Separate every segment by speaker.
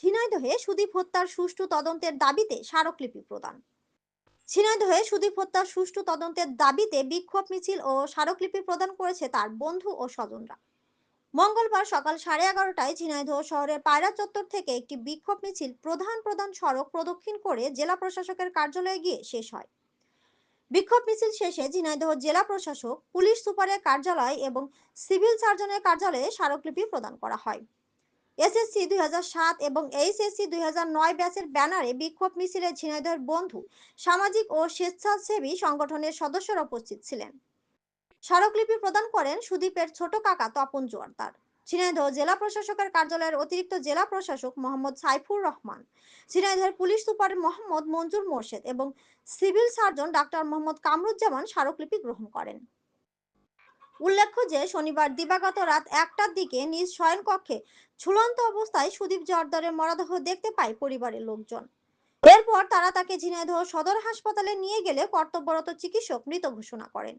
Speaker 1: ঝিনাইদহে সুদীপ হত্যার সুষ্ঠু তদন্তের দাবিতে স্মারকলিপি প্রদান। ঝিনাইদহে সুদীপ হত্যার সুষ্ঠু তদন্তের দাবিতে বিক্ষোভ মিছিল ও স্মারকলিপি প্রদান করেছে তার বন্ধু ও স্বজনরা। মঙ্গলবার সকাল সাড়ে এগারোটায় ঝিনাইদহ শহরের পায়রা চত্বর থেকে একটি বিক্ষোভ মিছিল প্রধান প্রধান সড়ক প্রদক্ষিণ করে জেলা প্রশাসকের কার্যালয়ে গিয়ে শেষ হয়। বিক্ষোভ মিছিল শেষে ঝিনাইদহ জেলা প্রশাসক, পুলিশ সুপারের কার্যালয় এবং সিভিল সার্জনের কার্যালয়ে স্মারকলিপি প্রদান করা হয়। এসএসসি দুই এবং এইচএসসি দুই ব্যাচের ব্যানারে বিক্ষোভ মিছিলে ঝিনাইদহের বন্ধু, সামাজিক ও স্বেচ্ছাসেবী সংগঠনের সদস্যরা উপস্থিত ছিলেন। স্মারকলিপি প্রদান করেন সুদীপের ছোট কাকা তপন জোয়ারদার। ঝিনাইদহ জেলা প্রশাসকের কার্যালয়ের অতিরিক্ত জেলা প্রশাসক মোহাম্মদ সাইফুর রহমান, ঝিনাইদহের পুলিশ সুপার মোহাম্মদ মঞ্জুর মোর্শেদ এবং civil surgeon doctor Mohammad Kamruzzaman স্মারকলিপি গ্রহণ করেন। উল্লেখ্য যে, শনিবার দিবাগত রাত একটার দিকে নিজ শয়নকক্ষে ঝুলন্ত অবস্থায় সুদীপ জর্দারের মরদেহ দেখতে পায় পরিবারের লোকজন। এরপর তারা তাকে ঝিনাইদহ সদর হাসপাতালে নিয়ে গেলে কর্তব্যরত চিকিৎসক মৃত ঘোষণা করেন।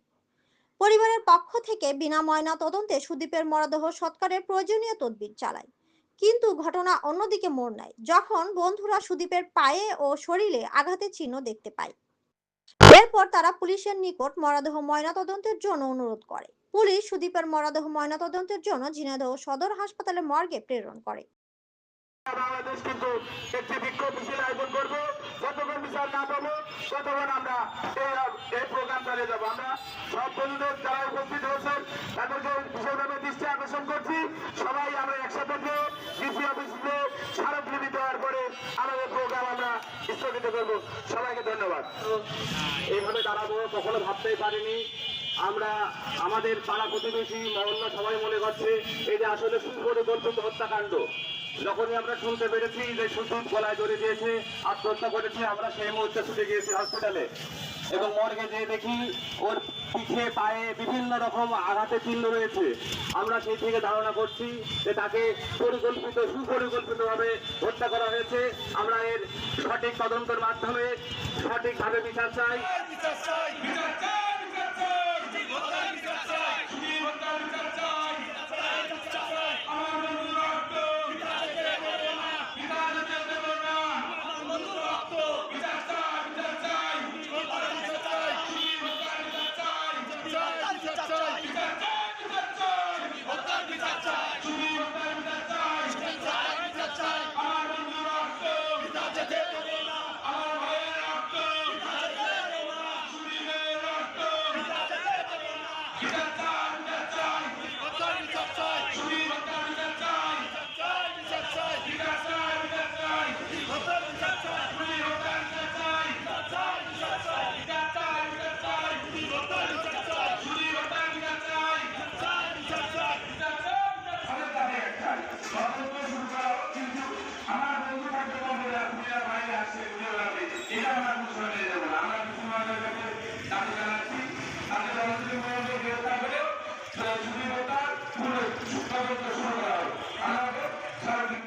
Speaker 1: পরিবারের পক্ষ থেকে বিনা ময়না তদন্তে সুদীপের মরদেহ সৎকারের প্রয়োজনীয় তদবির চালায়। কিন্তু ঘটনা অন্যদিকে মোড় নেয়, যখন বন্ধুরা সুদীপের পায়ে ও শরীরে আঘাতের চিহ্ন দেখতে পায়। এরপর তারা পুলিশের নিকট মরদেহ ময়নাতদন্তের জন্য অনুরোধ করে। পুলিশ সুদীপের মরদেহ ময়নাতদন্তের জন্য ঝিনাইদহ সদর হাসপাতালে মর্গে প্রেরণ করে।
Speaker 2: বাংলাদেশ কিন্তু একটি বিক্ষোভ মিছিল আয়োজন করব। যতক্ষণ বিচার না পাবো, ততক্ষণ আমরা এই প্রোগ্রাম চালিয়ে যাব। আমরা সব বন্ধুদের যারা উপস্থিত হয়েছেন, তাদেরকে বিশেষভাবে দৃষ্টি আকর্ষণ করছি। সবাই আমরা একসাথে ডিসি অফিসে স্থগিত করব। সবাইকে ধন্যবাদ। এইভাবে দাঁড়াবো, কখনো ভাবতেই পারিনি। আমরা আমাদের পাড়া প্রতিবেশী মহল্লা সবাই মনে করছে, এই যে আসলে সুপরিকল্পিত হত্যাকাণ্ড। যখনই আমরা শুনতে পেরেছি যে শুধু গলায় জড়িয়ে দিয়েছে, আত্মহত্যা করেছে, আমরা সেই মুহূর্তে ছুটে গিয়েছি হসপিটালে এবং মর্গে যেয়ে দেখি, ওর পিঠে পায়ে বিভিন্ন রকম আঘাতের চিহ্ন রয়েছে। আমরা সেই থেকে ধারণা করছি যে তাকে পরিকল্পিত, সুপরিকল্পিতভাবে হত্যা করা হয়েছে। আমরা এর সঠিক তদন্তের মাধ্যমে সঠিকভাবে বিচার চাই। বিচার বন্ধু